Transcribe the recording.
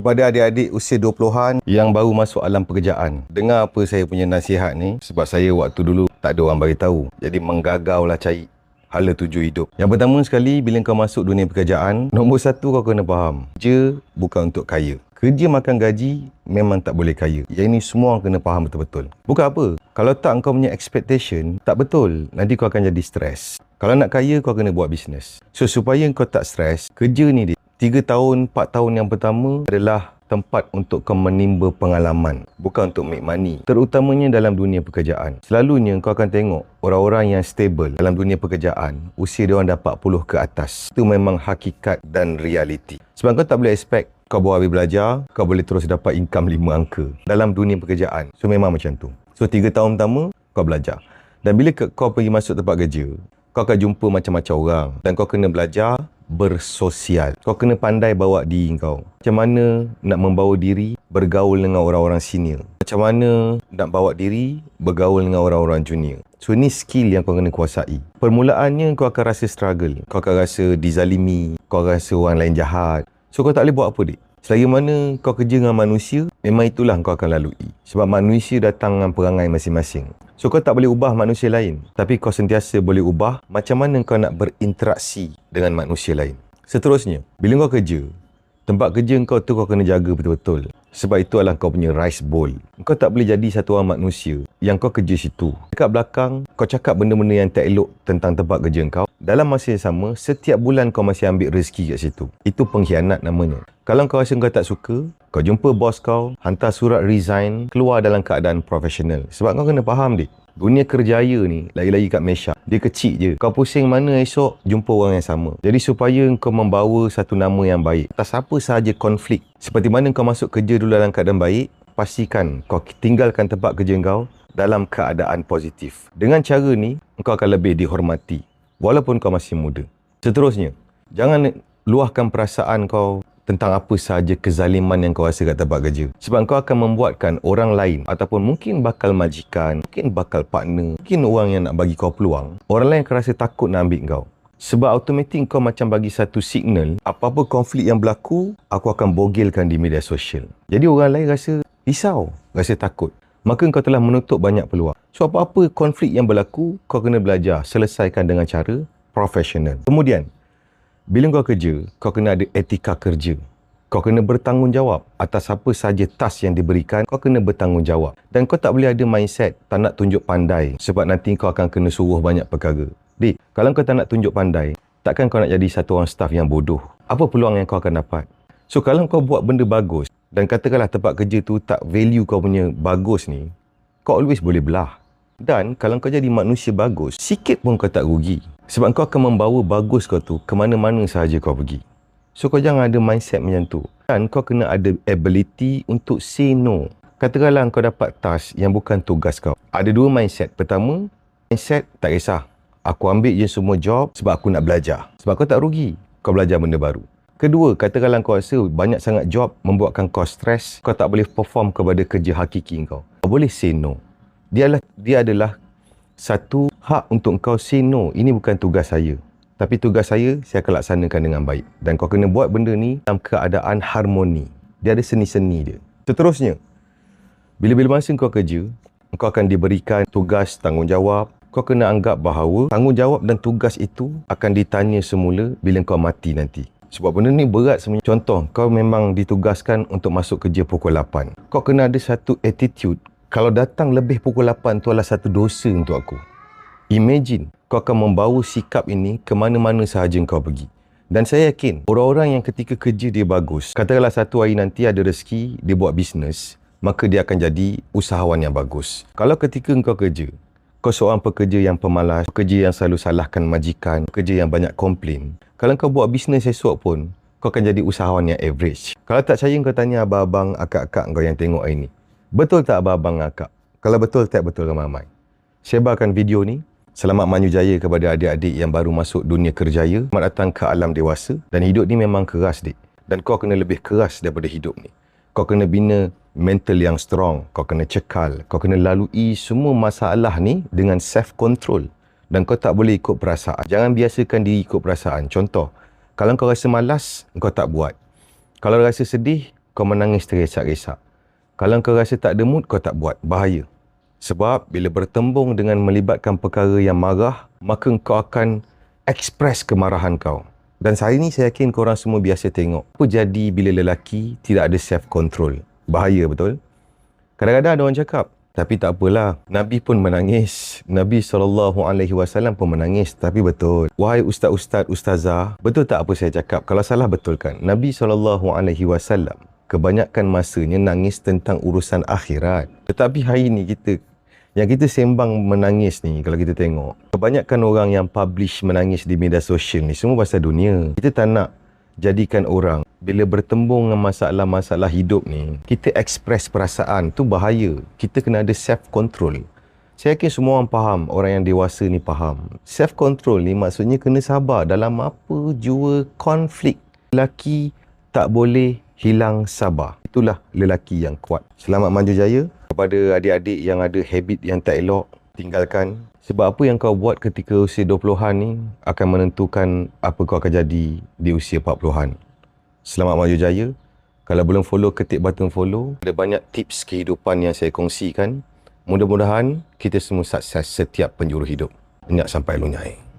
Kepada adik-adik usia 20-an yang baru masuk alam pekerjaan. Dengar apa saya punya nasihat ni sebab saya waktu dulu tak ada orang bagi tahu. Jadi menggagau lah cari hala tuju hidup. Yang pertama sekali bila kau masuk dunia pekerjaan, nombor satu kau kena faham. Kerja bukan untuk kaya. Kerja makan gaji memang tak boleh kaya. Yang ini semua kena faham betul-betul. Bukan apa. Kalau tak kau punya expectation tak betul, nanti kau akan jadi stres. Kalau nak kaya kau kena buat bisnes. So supaya kau tak stres, kerja ni dia 3 tahun, 4 tahun yang pertama adalah tempat untuk kau menimba pengalaman. Bukan untuk make money. Terutamanya dalam dunia pekerjaan. Selalunya kau akan tengok orang-orang yang stable dalam dunia pekerjaan, usia dia orang dah 40 ke atas. Itu memang hakikat dan realiti. Sebab kau tak boleh expect kau baru habis belajar, kau boleh terus dapat income 5 angka dalam dunia pekerjaan. So memang macam tu. So 3 tahun pertama, kau belajar. Dan bila kau pergi masuk tempat kerja, kau akan jumpa macam-macam orang. Dan kau kena belajar bersosial. Kau kena pandai bawa diri kau. Macam mana nak membawa diri bergaul dengan orang-orang senior. Macam mana nak bawa diri bergaul dengan orang-orang junior. So ni skill yang kau kena kuasai. Permulaannya kau akan rasa struggle. Kau akan rasa dizalimi. Kau akan rasa orang lain jahat. So kau tak boleh buat apa dik. Selagi mana kau kerja dengan manusia, memang itulah kau akan lalui. Sebab manusia datang dengan perangai masing-masing. So kau tak boleh ubah manusia lain. Tapi kau sentiasa boleh ubah macam mana kau nak berinteraksi dengan manusia lain. Seterusnya, bila kau kerja, tempat kerja kau tu kau kena jaga betul-betul. Sebab itu adalah kau punya rice bowl. Kau tak boleh jadi satu orang manusia yang kau kerja situ. Dekat belakang, kau cakap benda-benda yang tak elok tentang tempat kerja kau. Dalam masa yang sama, setiap bulan kau masih ambil rezeki kat situ. Itu pengkhianat namanya. Kalau kau rasa kau tak suka, kau jumpa bos kau, hantar surat resign, keluar dalam keadaan profesional. Sebab kau kena faham dik. Dunia kerjaya ni, lagi-lagi kat Malaysia, dia kecil je. Kau pusing mana esok, jumpa orang yang sama. Jadi supaya kau membawa satu nama yang baik. Atas apa sahaja konflik. Seperti mana kau masuk kerja dulu dalam keadaan baik, pastikan kau tinggalkan tempat kerja kau dalam keadaan positif. Dengan cara ni, kau akan lebih dihormati walaupun kau masih muda. Seterusnya, jangan luahkan perasaan kau tentang apa sahaja kezaliman yang kau rasa kat tempat kerja. Sebab kau akan membuatkan orang lain ataupun mungkin bakal majikan, mungkin bakal partner, mungkin orang yang nak bagi kau peluang, orang lain akan rasa takut nak ambil kau. Sebab automatik kau macam bagi satu signal, apa-apa konflik yang berlaku, aku akan bogilkan di media sosial. Jadi orang lain rasa risau, rasa takut. Maka kau telah menutup banyak peluang. So apa-apa konflik yang berlaku, kau kena belajar selesaikan dengan cara profesional. Kemudian, bila kau kerja, kau kena ada etika kerja. Kau kena bertanggungjawab atas apa saja task yang diberikan, kau kena bertanggungjawab. Dan kau tak boleh ada mindset tak nak tunjuk pandai sebab nanti kau akan kena suruh banyak perkara. Dik, kalau kau tak nak tunjuk pandai, takkan kau nak jadi satu orang staff yang bodoh? Apa peluang yang kau akan dapat? So kalau kau buat benda bagus, dan katakanlah tempat kerja tu tak value kau punya bagus ni, kau always boleh belah. Dan kalau kau jadi manusia bagus, sikit pun kau tak rugi. Sebab kau akan membawa bagus kau tu ke mana-mana sahaja kau pergi. So kau jangan ada mindset macam tu. Dan kau kena ada ability untuk say no. Katakanlah kau dapat task yang bukan tugas kau. Ada dua mindset. Pertama, mindset tak kisah. Aku ambil je semua job sebab aku nak belajar. Sebab kau tak rugi. Kau belajar benda baru. Kedua, katakanlah kau rasa banyak sangat job membuatkan kau stres, kau tak boleh perform kepada kerja hakiki kau. Kau boleh say no. Dia adalah, dia adalah satu hak untuk kau say no. Ini bukan tugas saya. Tapi tugas saya, saya akan laksanakan dengan baik. Dan kau kena buat benda ni dalam keadaan harmoni. Dia ada seni-seni dia. Seterusnya, bila-bila masa kau kerja, kau akan diberikan tugas tanggungjawab. Kau kena anggap bahawa tanggungjawab dan tugas itu akan ditanya semula bila kau mati nanti. Sebab benda ni berat sebenarnya. Contoh, kau memang ditugaskan untuk masuk kerja pukul 8. Kau kena ada satu attitude. Kalau datang lebih pukul 8 tu adalah satu dosa untuk aku. Imagine, kau akan membawa sikap ini ke mana-mana sahaja kau pergi. Dan saya yakin, orang-orang yang ketika kerja dia bagus, katakanlah satu hari nanti ada rezeki, dia buat bisnes, maka dia akan jadi usahawan yang bagus. Kalau ketika kau kerja, kau seorang pekerja yang pemalas, pekerja yang selalu salahkan majikan, pekerja yang banyak komplain, kalau kau buat bisnes esok pun, kau akan jadi usahawan yang average. Kalau tak percaya kau tanya abang-abang, akak-akak kau yang tengok hari ni. Betul tak abang-abang akak? Kalau betul tak betul ramai-ramai. Sebarkan video ni. Selamat manyu jaya kepada adik-adik yang baru masuk dunia kerjaya. Selamat datang ke alam dewasa. Dan hidup ni memang keras, dik. Dan kau kena lebih keras daripada hidup ni. Kau kena bina mental yang strong. Kau kena cekal. Kau kena lalui semua masalah ni dengan self-control dan kau tak boleh ikut perasaan. Jangan biasakan diri ikut perasaan. Contoh, kalau kau rasa malas, kau tak buat. Kalau rasa sedih, kau menangis terisak-risak. Kalau kau rasa tak ada mood, kau tak buat. Bahaya. Sebab bila bertembung dengan melibatkan perkara yang marah, maka kau akan express kemarahan kau. Dan hari ni saya yakin korang semua biasa tengok. Apa jadi bila lelaki tidak ada self-control? Bahaya betul? Kadang-kadang ada orang cakap, tapi tak apalah. Nabi pun menangis. Nabi SAW pun menangis. Tapi betul. Wahai ustaz-ustaz, ustazah. Betul tak apa saya cakap? Kalau salah betul kan? Nabi SAW kebanyakan masanya nangis tentang urusan akhirat. Tetapi hari ini kita yang kita sembang menangis ni kalau kita tengok kebanyakan orang yang publish menangis di media sosial ni semua pasal dunia kita tak nak jadikan orang bila bertembung dengan masalah-masalah hidup ni, kita express perasaan tu bahaya. Kita kena ada self control. Saya yakin semua orang faham, orang yang dewasa ni faham. Self control ni maksudnya kena sabar dalam apa jua konflik. Lelaki tak boleh hilang sabar. Itulah lelaki yang kuat. Selamat maju jaya kepada adik-adik yang ada habit yang tak elok, tinggalkan. Sebab apa yang kau buat ketika usia 20-an ni akan menentukan apa kau akan jadi di usia 40-an. Selamat maju jaya. Kalau belum follow, ketik button follow. Ada banyak tips kehidupan yang saya kongsikan. Mudah-mudahan kita semua sukses setiap penjuru hidup. Banyak sampai lunyai.